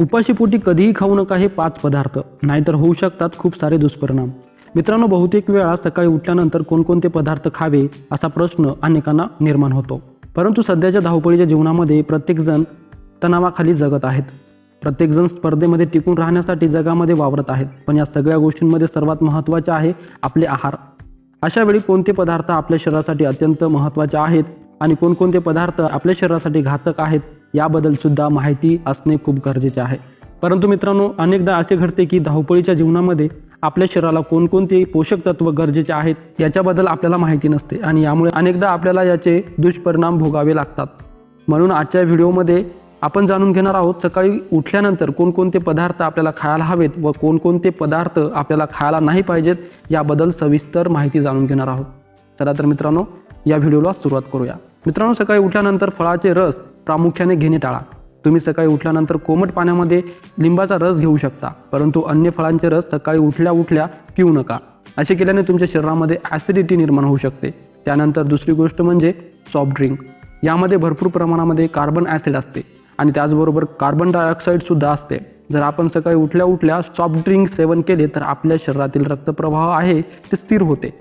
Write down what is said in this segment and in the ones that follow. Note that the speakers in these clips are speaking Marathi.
उपाशीपोटी कधीही खाऊ नका हे पाच पदार्थ. नाहीतर होऊ शकतात खूप सारे दुष्परिणाम. मित्रांनो बहुतेक वेळा सकाळी उठल्यानंतर कोणकोणते पदार्थ खावे असा प्रश्न अनेकांना निर्माण होतो. परंतु सध्याच्या धावपळीच्या जीवनामध्ये प्रत्येकजण तणावाखाली जगत आहेत. प्रत्येकजण स्पर्धेमध्ये टिकून राहण्यासाठी जगामध्ये वावरत आहेत. पण या सगळ्या गोष्टींमध्ये सर्वात महत्त्वाचे आहे आपले आहार. अशा वेळी कोणते पदार्थ आपल्या शरीरासाठी अत्यंत महत्त्वाचे आहेत आणि कोणकोणते पदार्थ आपल्या शरीरासाठी घातक आहेत? याबद्दल सुद्धा माहिती असणे खूप गरजेचे आहे. परंतु मित्रांनो अनेकदा असे घडते की धावपळीच्या जीवनामध्ये आपल्या शरीराला कोणकोणते पोषक तत्व गरजेचे आहेत याच्याबद्दल आपल्याला माहिती नसते आणि यामुळे अनेकदा आपल्याला याचे दुष्परिणाम भोगावे लागतात. म्हणून आजच्या व्हिडिओमध्ये आपण जाणून घेणार आहोत सकाळी उठल्यानंतर कोणकोणते पदार्थ आपल्याला खायला हवेत व कोणकोणते पदार्थ आपल्याला खायला नाही पाहिजेत याबद्दल सविस्तर माहिती जाणून घेणार आहोत. चला तर मित्रांनो या व्हिडिओला सुरुवात करूया. मित्रांनो सकाळी उठल्यानंतर फळाचे रस प्रामुख्याने घेणे टाळा. तुम्ही सकाळी उठल्यानंतर कोमट पाण्यामध्ये लिंबाचा रस घेऊ शकता परंतु अन्य फळांचे रस सकाळी उठल्या उठल्या पिऊ नका. असे केल्याने तुमच्या शरीरामध्ये ॲसिडिटी निर्माण होऊ शकते. त्यानंतर दुसरी गोष्ट म्हणजे सॉफ्ट ड्रिंक यामध्ये भरपूर प्रमाणामध्ये कार्बन ॲसिड असते आणि त्याचबरोबर कार्बन डायऑक्साईड सुद्धा असते. जर आपण सकाळी उठल्या उठल्या सॉफ्ट ड्रिंक सेवन केले तर आपल्या शरीरातील रक्तप्रवाह आहे ते स्थिर होते.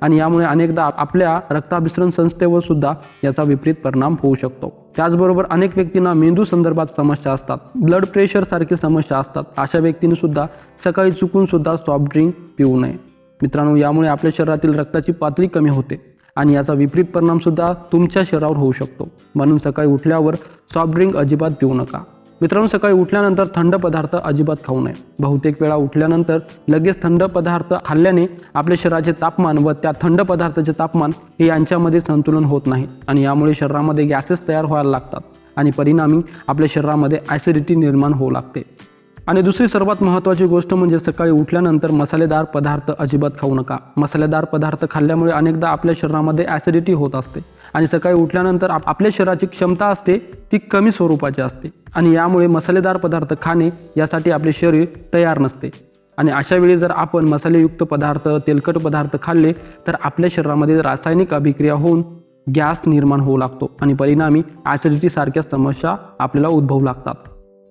आणि यामुळे अनेकदा आपल्या रक्ताभिसरण संस्थेवर सुद्धा याचा विपरीत परिणाम होऊ शकतो. त्याचबरोबर अनेक व्यक्तींना मेंदू संदर्भात समस्या असतात. ब्लड प्रेशर सारखी समस्या असतात. अशा व्यक्तीने सुद्धा सकाळी चुकून सुद्धा सॉफ्ट ड्रिंक पिऊ नये. मित्रांनो यामुळे आपल्या शरीरातील रक्ताची पातळी कमी होते आणि याचा विपरीत परिणाम सुद्धा तुमच्या शरीरावर होऊ शकतो. म्हणून सकाळी उठल्यावर सॉफ्ट ड्रिंक अजिबात पिऊ नका. मित्रांनो सकाळी उठल्यानंतर थंड पदार्थ अजिबात खाऊ नये. बहुतेक वेळा उठल्यानंतर लगेच थंड पदार्थ खाल्ल्याने आपल्या शरीराचे तापमान व त्या थंड पदार्थाचे तापमान हे यांच्यामध्ये संतुलन होत नाही आणि यामुळे शरीरामध्ये गॅसेस तयार व्हायला लागतात आणि परिणामी आपल्या शरीरामध्ये ॲसिडिटी निर्माण होऊ लागते. आणि दुसरी सर्वात महत्त्वाची गोष्ट म्हणजे सकाळी उठल्यानंतर मसालेदार पदार्थ अजिबात खाऊ नका. मसालेदार पदार्थ खाल्ल्यामुळे अनेकदा आपल्या शरीरामध्ये ॲसिडिटी होत असते आणि सकाळी उठल्यानंतर आप- आपल्या शरीराची क्षमता असते ती कमी स्वरूपाची असते. आणि यामुळे मसालेदार पदार्थ खाणे यासाठी आपले शरीर तयार नसते. आणि अशा वेळी जर आपण मसालेयुक्त पदार्थ तेलकट पदार्थ खाल्ले तर आपल्या शरीरामध्ये रासायनिक अभिक्रिया होऊन गॅस निर्माण होऊ लागतो आणि परिणामी ॲसिडिटीसारख्या समस्या आपल्याला उद्भवू लागतात.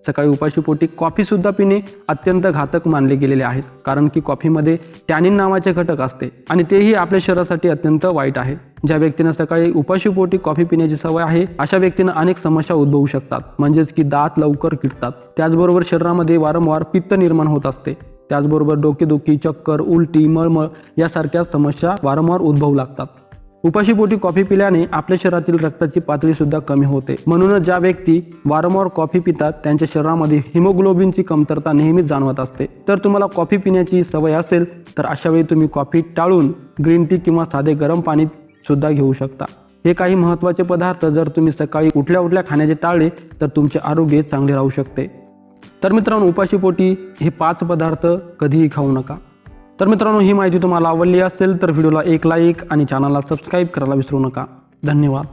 सकाळी उपाशीपोटी कॉफीसुद्धा पिणे अत्यंत घातक मानले गेलेले आहेत. कारण की कॉफीमध्ये टॅनिन नावाचे घटक असते आणि तेही आपल्या शरीरासाठी अत्यंत वाईट आहे. ज्या व्यक्तींना सकाळी उपाशीपोटी कॉफी पिण्याची सवय आहे अशा व्यक्तींना अनेक समस्या उद्भवू शकतात. म्हणजेच की दात लवकर किडतात त्याचबरोबर शरीरामध्ये वारंवार पित्त निर्माण होत असते. त्याचबरोबर डोकेदुखी चक्कर उलटी मळमळ यासारख्या समस्या वारंवार उद्भवू लागतात. उपाशीपोटी कॉफी पिल्याने आपल्या शरीरातील रक्ताची पातळी सुद्धा कमी होते. म्हणूनच ज्या व्यक्ती वारंवार कॉफी पितात त्यांच्या शरीरामध्ये हिमोग्लोबिनची कमतरता नेहमीच जाणवत असते. तर तुम्हाला कॉफी पिण्याची सवय असेल तर अशा वेळी तुम्ही कॉफी टाळून ग्रीन टी किंवा साधे गरम पाणी सुद्धा घेऊ शकता. हे काही महत्त्वाचे पदार्थ जर तुम्ही सकाळी उठल्या उठल्या खाण्याचे टाळले तर तुमचे आरोग्य चांगले राहू शकते. तर मित्रांनो उपाशीपोटी हे पाच पदार्थ कधीही खाऊ नका. तर मित्रांनो ही माहिती तुम्हाला आवडली असेल तर व्हिडिओला एक लाईक आणि चॅनलला सबस्क्राईब करायला विसरू नका. धन्यवाद.